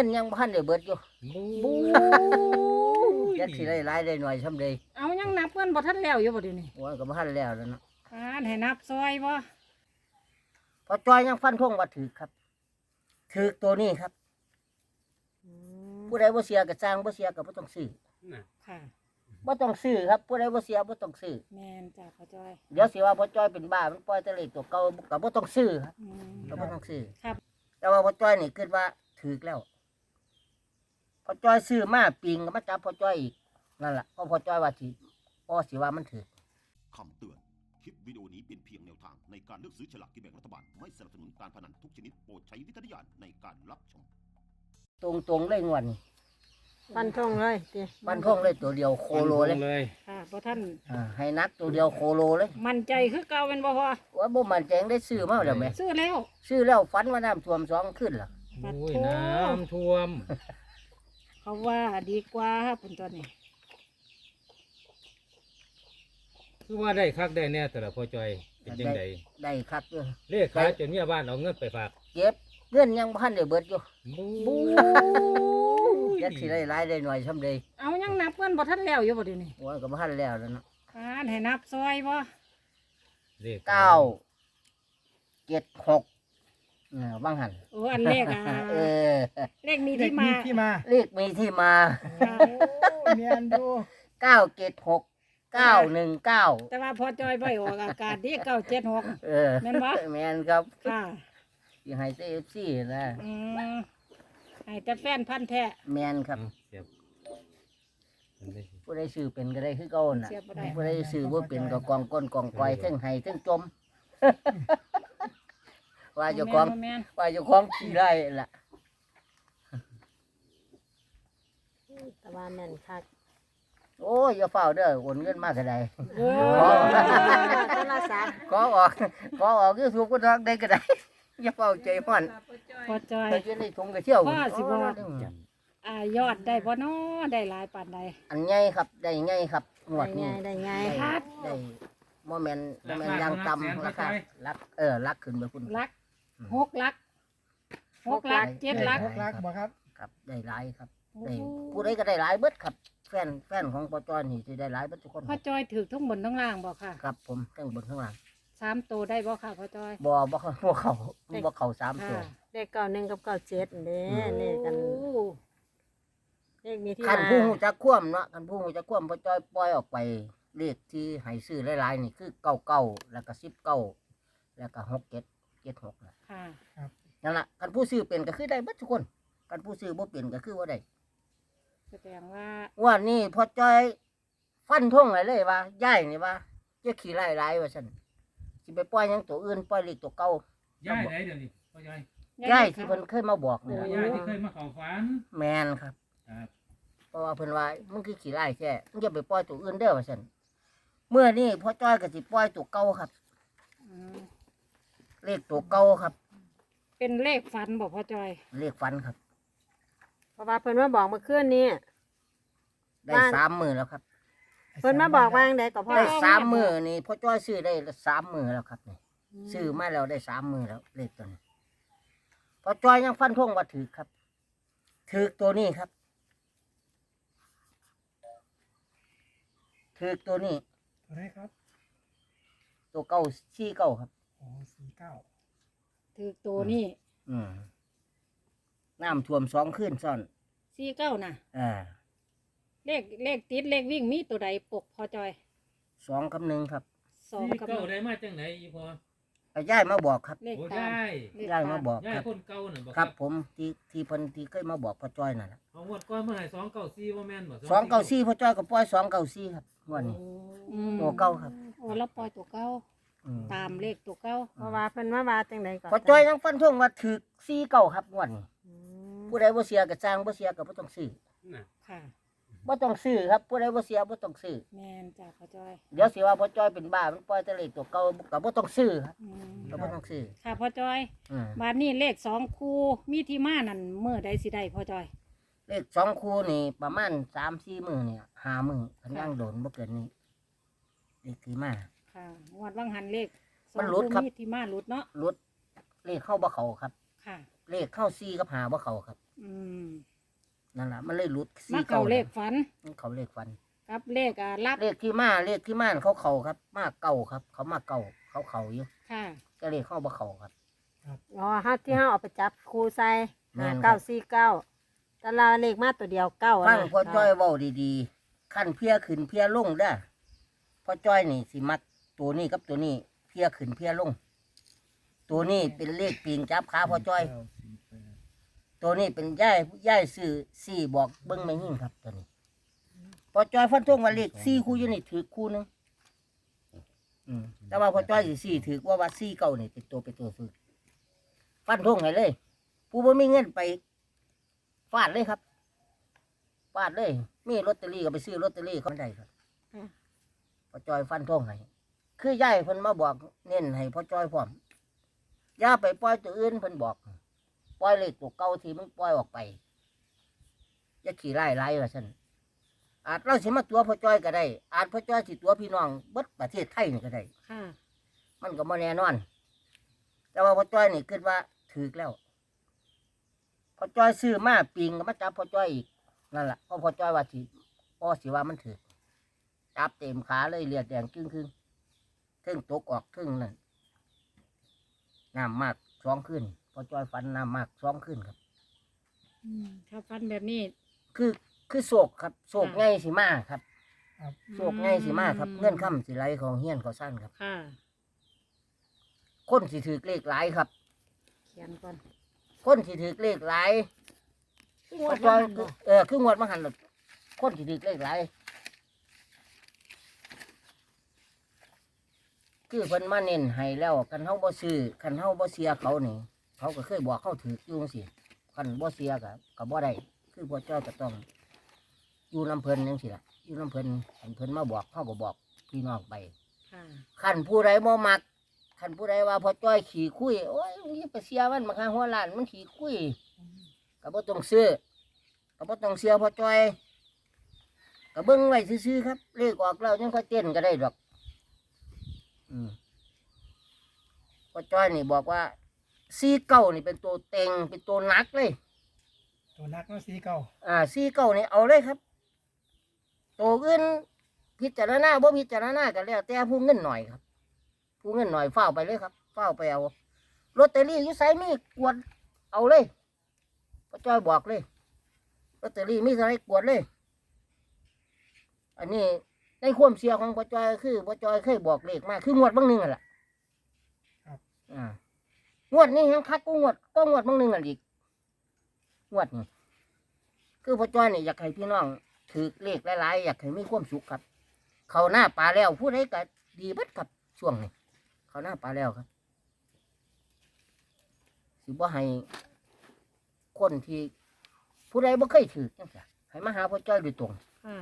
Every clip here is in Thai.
งินยังพันได้เบิดอยู่บูยักสิได้หลายได้หน่อยช่ำใดเอายังนับเงินบ่ทันแล้วอยู่บ่เดี๋ยวนี้ว่าก็บ่ทันแล้วแล้วเนาะอ่านให้นับซอยบ่พอจอยยังฟันธงว่าถือครับถือตัวนี้ครับ ผู้ใดบ่เสียก็จ้างบ่เสียก็บ่ต้องซื้อน่ะค่ะบ่ต้องซื้อครับผู้ใดบ่เสียบ่ต้องซื้อแม่นจ้ะพ่อจอยเดี๋ยวสิว่าพ่อจ้อยเป็นบ้ามันปล่อยแต่เลขตัวเก่าก็บ่ต้องซื้อครับอืมก็บ่ต้องซื้อครับ แต่ว่าพ่อจ้อยนี่คิดว่าถูกแล้วพ่ อจ้อยซื้อมาปิงก็มาจับพ่อจ้อยอีกนั่นล่ะเพราะพ่อจ้อยว่าสิพ่อสิว่ามันถูกคำเตือน คลิปวิดีโอนี้เป็นเพียงแนวทางในการเลือกซื้อฉลากกินแบ่งรัฐบาล ไม่สนับสนุนการพนันทุกชนิดโปรดใช้วิจารณญาณในการรับชม ตรงๆเลยงวดนี้ฟันธงเลยติมันทงเลยตัวเดียวโคโลเลยเลยค่ะบ่ทันอ่าให้นักตัวเดียวโคโลเลยมั่นใจคือเก่าแม่นบ่พ่อว่าบ่มันแจงได้ซื้อมาแล้วแหม่ซื้อแล้ว ซื้อแล้วฝันว่าน้ำท่วมสองขึ้นล่ะปัดโอ้ยโถน้ำท่วม เขาว่าดีกว่าเพิ่นตัวนี้คือว่าได้คักได้แน่แต่ละพ่อจอยเป็นจังไดได้ครับอยู่เลขขายจนเมียบ้านเอาเงินไปฝากเก็บเงินยังพันได้เบิดอยู่บูยักสิได้หลายได้หน่อยช่ำใดเอายังนับเงินบ่ทันแล้วอยู่บ่เดี๋ยวนี้ว่าก็บ่ทันแล้วแล้วเนาะอ่านให้นับซอยบ่เลขเก้าเจ็ดหก เออบ้างหันโอ้อันเลขอะเออเลขมีที่มาที่มาเลขมีที่มาค่ะเมียนดูเก้าเจ็ดหกเก้าหนึ่งเก้าแต่ว่าพอจอยบ่ออกอากาศดี976เออแม่นบ่แมนครับค่ะที่ให้เอฟซีนะอืมให้แต่แฟนพันธุ์แท้แมนครับเอาเสียบอันนี้ผู้ใดซื้อเป็นก็ได้คือเก่าน่ะเสียบ่ได้ผู้ใดซื้อบ่เป็นก็กองก้นกองกอยเทั้งให้เทั้งจม ว่าเจ้าของบ่แม่นว่าเจ้าของขี้ได้ล่ะตะวันแม่นคักโอ้ยอย่าเฝ้าเด้อโอนเงินมาก็ได้โอ้ขอโทรศัพท์ขอออกขอออกยูทูบก็ได้ก็ได้อย่าเฝ้าใจฮ้อนพอจอย ไปอยู่ในถุงก็เที่ยวว่าสิบ่อ่ายอดได้บ่น้อได้หลายปานใดอันใหญ่ครับได้ใหญ่ครับงวได้ดไงนี้ได้ไงได้ครับได้บ่แม่นบ่แม่นยางต่ำราคาลักเออลักขึ้นไปพุ่นลัก อืมหกลักหกลักเจ็ดลัก หกลักบ่ครับ ครับได้หลายครับโอ้ได้โหผู้ใดก็ได้หลายเบิดครับ แฟนแฟนของปจอยนี่สิได้หลายเบิดทุกคนพ่อจอยถือทั้งบนทั้งล่างบ่ค่ะครับ ผมทั้งบนทั้งล่างสามตัวได้บ่ค่ะพ่อจอยบ่บ่เข้าบ่เข้าบ่เข้าสามตัวค่ะเลขเก้าหนึ่งกับเก้าเจ็ดเด้อืมเลขกันโอ้เลขมีที่คันมาผู้ฮู้จักความเนาะคันผู้ฮู้จักความปจอยปล่อยออกไปเลขที่ให้ซื้อหลายๆนี่คือ99แล้วก็19แล้วก็67 76น่ะ ค่ะนั่นล่ะคันผู้ซื้อเป็นก็คือได้เบิดทุกคนคันผู้ซื้อบ่เป็นก็คือบ่ได้แสดงว่าว่านี่พอจอยฟันทงเลยเลยว่าย่ายนี่ว่าจะขี่ไล่ไล่ว่าฉันสิไปปล่อยหยังตัวอื่นปล่อยเล็กตัวเก่าย่ายไหนเดี๋ยวนี้พ่อยายย่ายที่เพิ่นเคยมาบอกนี่โอ้ล่ะย่ายที่เคยมาเข้าฝัน แมนครับ ครับ เพราะว่าเพิ่นว่ามึงคือขี่ไล่แค่มึงจะไปปล่อยตัวอื่นเด้อว่าฉันเมื่อนี้พอจอยก็สิปล่อยตัวเก่าครับ อืมเลขตัวเก่าครับ เป็นเลขฝันบ่พ่อจอย เลขฟันครับ เพราะว่าเพิ่นมาบอกเมื่อคืนนี้ ได้บ้าน สามมือแล้วครับ เพิ่นมาบอกว่าจั่งใดก็พ่อได้สามมือนี่พอจอยซื้อได้สามมือแล้วครับนี่ซื้อมาแล้วได้สามมือแล้วเลขตัวนี้พอจอยยังฟันทงว่าถือครับถือตัวนี้ครับถือตัวนี้ ตัวไหนครับตัวเก้าชี้เก้าครับ โอ้สี่เก้า ถือตัวนี้อืมน้ำท่วมสองขึ้นซ่อนสี่เก้าน่ะ อ่าเลขเลขติดเลขวิ่งมีตัวใดปกพ่อจอยสองคำหนึ่งครับสองที่กับเก้าได้มาจังไหนอีพอไอ้ย่ายมาบอกครับเลขโอ้ตามย่ายเลขย่ายตมาบอกย่าคยรับ คนเก่าน่ะบอกครับผมที่ที่เพันที่เคยมาบอกพ่อจ้อยนั่นแหละเอางวดก้อนเมื่อไหร่สองเก้าสี่ว่าแม่นบ่สองเก้าสี่พ่อจ้อยก็ปล่อยสองเก้าสี่ครับงวันนี้ อืมตัวเก้าครับ โอ้แล้วปล่อยตัวเก้า อืมตามเลขตัวเก้าเพราะว่าเพิ่นมาว่าจังใดก็พ่อจ้อยยังฟันทงว่าถือสี่เก้าครับงวันนี้อืมผู้ใดบ่เสียก็จ้างบ่เสียก็บ่ต้องซื้อน่ะค่ะ บ่ต้องซื้อครับผู้ใดบ่เสียบ่ต้องซื้อแม่นจ้ะพ่อจอยเดี๋ยวสิว่าพ่อจ้อยเป็นบ้ามันปล่อยแต่เลขตัวเก่าก็บ่ต้องซื้อครับอืมก็บ่ต้องซื้อค่ะพ่อจอยอืมบาดนี้เลขสองคู่มีที่มานั่นเมื่อใดสิได้พ่อจอย เลขสองคู่นี่ประมาณ3-4มื้อเนี่ยห้ามื้อคันย่างโดนบ่เกินนี้เลขที่มา ค่ะงวดวังหันเลขสอมังนหลุดคู่ครับมีที่มาหลุดเนาะลดเลขเข้าบ่เข้าครับ ค่ะ เลขเข้า4กับ5บ่เข้าครับออืมนั่นแหละมันเลยหลุดมาสี่เก่าเลขฝันมันเขาเลขฟัน กับเลขอ่ารับเลขที่มาเลขที่มาเขาเขาครับ มาเก่าครับ เขามาเก่าเขาเขาอยู่ค่ะ ก็เลขเข้าบ่เขาครับ อ๋อเฮาที่เฮาเอาไปจับครูใส่แม่ห้านครับ เก้าสี่เก้าแต่ละเลขมาตัวเดียวเก้าฟังนะพ่อจ้อยเว้าดีๆขั้นเพียขึ้นเพียลงเด้อพ่อจ้อยนี่สิมัก ตัวนี้กับตัวนี้เพียขึ้นเพียลง ตัวนี้เป็นเลขปีงจับขาพ่อจ้อยเก้าสี่แปดตัวนี้เป็นย่ายย่ายซื้อสี่บอกเบิ้งไม่ยิ่งครับตัวนี้ พอจอยฟันทงว่าเลขสี่คู่อยู่นี่ถือคู่หนึงอืมแต่ว่าพอจอยสิสี่ถือว่าว่าสี่เก่านี่เป็นตัวเป็นตัวซื้อฟันทงให้เลย ผู้บ่มีเงินไปฟาดเลยครับฟาดเลย มีลอตเตอรี่ก็ไปซื้อลอตเตอรี่เขาได้ครับพอจอยฟันทงให้ คือย่ายเพิ่นมาบอก เน้นให้พอจอยพร้อมอย่าไปปล่อยตัวอื่นเพิ่นบอก ปล่อยเลขตัวเก่าที่มึงปล่อยออกไปอย่าขี่ไล่ไล่ว่าฉันอาจเราสิมาตัวพ่อจ้อยก็ได้ อาจพ่อจ้อยสิตัวพี่น้องเบิดประเทศไทยนี่ก็ได้ ค่ะ มันก็บ่แน่นอน แต่ว่าพ่อจ้อยนี่คิดว่าถือแล้วพ่อจ้อยซื้อมาปิงก็มาจับพ่อจ้อยอีกนั่นแหละเพราะพ่อจ้อยว่าสิพ่อสิว่ามันถือจับเต็มขาเลยเลือดแดงครึ่งครึ่งๆ เทึ่งตกออกครึ่งนั่นน้ำมากสองขึ้นพ่อจ้อยฟันน้ำมากสองขึ้นครับ อืมถ้าฟันแบบนี้คือคือโศกครับโศกค่ะง่ายสิมาครับครับโศกง่ายสิมาครับเงื่อนค่ำสิไหลของเฮียนเขาสั้นครับค่ะ คนสิถือเลขหลายครับ เขียนก่อนคนสิถือเลขหลายงวดจอยว่าหั่นบ่เออคืองวดมาหันหลดคนสิถือเลขหลาย คือเพิ่นมาเน้นให้แล้วคันเฮาบ่ซื้อคันเฮาบ่เสียเขานี่ เขาก็เคยบอกเขาถืออยู่จังซี่คันบ่เสียก็ก็บ่ได้คือพ่อจ้อยก็ต้องอยู่ลำเพิ่นจังซี่ล่ะอยู่ลำเพิ่นคันเพิ่นมาบอกเขาก็บอกพี่น้องไปค่ะขันผู้ใดบ่มักขันผู้ใดว่าพอจ้อยขี่คุยโอ้ยนี่ไปเสียมันมาข้างหัวล้านมันขี่คุยก็บ่ต้องซื้อก็บ่ต้องเสียพอจ้อยก็เบิ่งไว้ซื่อๆครับเลขออกแล้วยังค่อยเต้นก็ได้ดอกอืม พอจ้อยนี่บอกว่าซีเก้านี่เป็นตัวเต็งเป็นตัวหนักเลย ตัวนักเนาะสี่เก้าอ่าซีเก้านี่เอาเลยครับ ตัวอื่นพิจารณาบ่พิจารณากันแล้วแต่ผู้เงินหน่อยครับ ผู้เงินหน่อยเฝ้าวไปเลยครับเฝ้าวไปเอาลอตเตอรี่อยู่ไสมีกวดเอาเลยพ่อจ้อยบอกเลยลอตเตอรี่มีอะไรกวดเลย อันนี้ ในความเสียของพ่อจ้อยคือพ่อจ้อยเคยบอกเลขมาคืองวดบางหนึงอะล่ะอ่างวดนี้ยังคักก็งวดก็งวดบางหนึงอะอีกงวดนี้คือพ่อจ้อยนี่อยากให้พี่น้องถือเลขหลายๆอยากให้มีความสุขครับ เขาหน้าปลาแล้วผู้ใดก็ดีเบัดครับช่วงนี้เขาหน้าปลาแล้วครับสิบ่ให้คนที่ผู้ใดบ่เคยถือจังซี่ให้มาหาพ่อจ้อยโดยตรง ค่ะ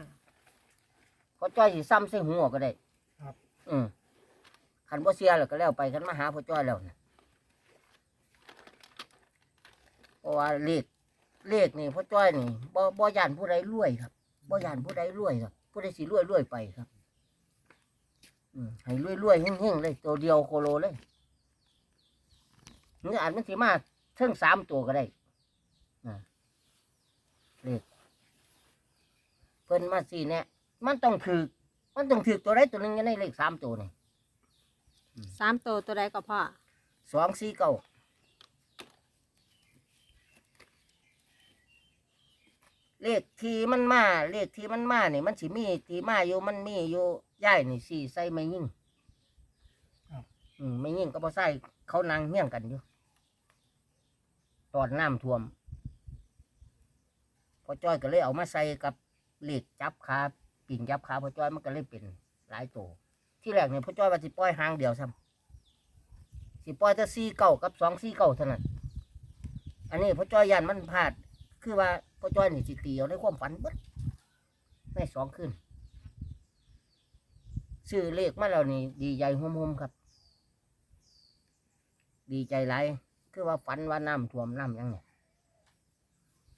พ่อจ้อยสิซ้ำใส่หัวก็ได้อืมคันบ่เสียแล้วก็แล้วไปคันมาหาพ่อจ้อยแล้วนะเพราะว่าเลขเลขนี่พ่อจ้อยนี่บ่บ่ย่านผู้ใดรวยครับบ่ย่านผู้ใดรวยครับ ผู้ใดสิรวยรวยไปครับ อืมให้รวยรวยๆเฮงๆเลยตัวเดียวโคโลเลยนี่อาจมันสิมาเทิงสามตัวก็ได้อ่าเลขเพิ่นมาสี่เนี่ย มันต้องถือมันต้องถือตัวใดตัวหนึ่งอยู่ในเลขสามตัวนี่สามตัวตัวใดก็พ่อสองสี่เก้าเลขที่มันมาเลขที่มันมานี่มันสิมีที่มาอยู่มันมีอยู่ย่ายนี่สี่ใส่ไม่ยิ่งอืมไม่ยิ่งก็บ่ใส่เขานั่งเฮี้ยงกันอยู่ตอนน้ำท่วมพอจ้อยก็เลยเอามาใส่กับเหล็กจับขา ปิ่งจับขาพ่อจ้อยมันก็เลยเป็นหลายตัวที่แรกเนี่ยพ่อจ้อยว่าสิปล่อยหางเดียวซ้ำสิปล่อยแต่สี่เก้ากับสองสี่เก้าเท่านั้นอันนี้พ่อจ้อยยันมันพลาด คือว่าพ่อจ้อยนี่สิตีเอาในความฝันเบิดในสองคืนซื้อเลขมาแล้วนี่ดีใจหุ่มๆครับ ดีใจไรคือว่าฝันว่าน้ำท่วมน้ำยังเนี่ย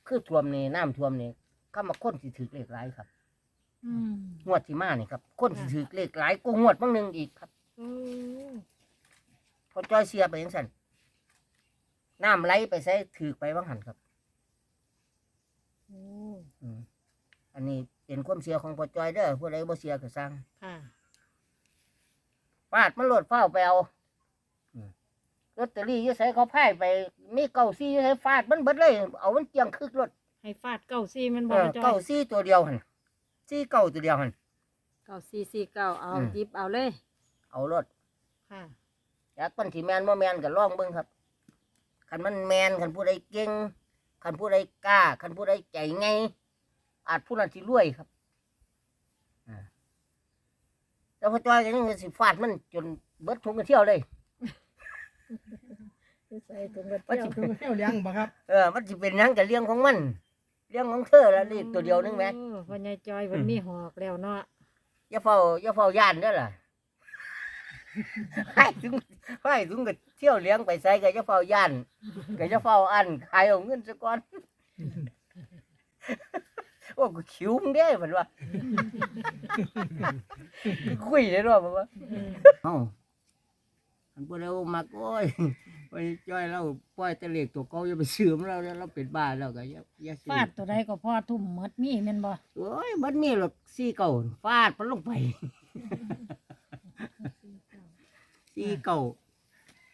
คือท่วมนี่น้ำท่วมนี่ข้ามาค้นสิถือเลขหลายครับ อืมงวดที่มานี่ครับค้นสิถือเลขหลายก็งวดบางหนึ่งอีกครับโอ้พอจ้อยเสียไปยังสันน้ำไหลไปใส่ถือไปบางหันครับนนี้เป็นความเสียของพ่อจอยเด้อผู้ใดบ่เสียก็สั่งค่ะ ฟาดมันโลดเฝ้าไปเอาลอตเตอรี่อยี่ใส่เขาพ่ายไป มีเก้าซี่อยี่ใส่ฟาดมันเบิดเลย เอามันเจียงคึกรถให้ฟาดเก้าซี่มันเอบ่อพ่อจ้อเก้ายซี่ตัวเดียวหัน ซี่เก้าตัวเดียวหัน เก้าสี่สี่เก้าเอาอืม หยิบเอาเลยเอารถค่ะอยากปันที่แมนบ่แมนก็ลองเบิ่งครับคันมันแมนคันผู้ใดเก่งคันผู้ใดกล้าคันผู้ใดใจไงอาจผู้นั้นสิรวยครับอ่าแต่พอจอยก็ยังสิฟาดมันจนเบิดทุงกันเที่ยวเลย ใส่ถุงกระว่าเทียสิมเที่ยวเลี้ยงบ่ครับ เออ มันสิเป็นหยังกับเรื่องของมัน เรื่องของเธอละเลขตัวเดียวนึงแหมโอ้พ่อใหญ่จอยมันมีหอกแล้วเนาะอย่าเฝ้าอย่าเฝ้าย่านเด้อล่ะให้ถึงให้ถึงกับเที่ยวเลี้ยงไปใส่ก็อย่าเฝ้าย่านก็อย่าเฝ้าอันขายเอาเงินซะก่อนโอ้กูคิวมึงเด้มันว่าคุยได้ด้วยมันว่าเอ้าอันพวกเรามักโอ้ย ไปจ้อยเราปล่อยแตะเลขตัวเก่าอย่าไปซื้อมันเราแล้วเราเป็นบ้าแล้วก็อย่าอย่าซื้อฟาดตัวใดก็พ่อทุ่มหมดมีแม่นบ่โอ้ยมันมีหรอกซี่เก่าฟาดมันลงไปซี่เก่า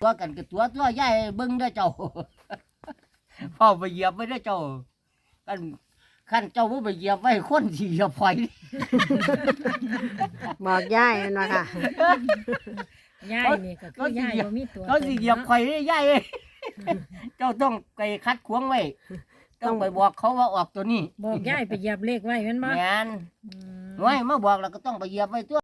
ตัวกันกับตัวตัวใหญ่เบิ้งได้อเจ้าพ่อไปเหยียบไว้ได้อเจ้ากันขั้นเจ้าบ่ไปเหยียบไว้คนที่เหยียบไฟ บอกย่ายมันว่าค่ะ ย่ายนี่ก็คือย่ายบ่มีตัวเขาสิเหยียบไฟได้ใหญ่เอ้ยเจ้าต้องไปคัดขวางไว้ต้องไปบอกเขาว่าออกตัวนี้บอกย่ายไปเหยียบเลขไว้แม่นบ่แม่นอืม น้อยมาบอกแล้วก็ต้องไปเหยียบไว้ตัว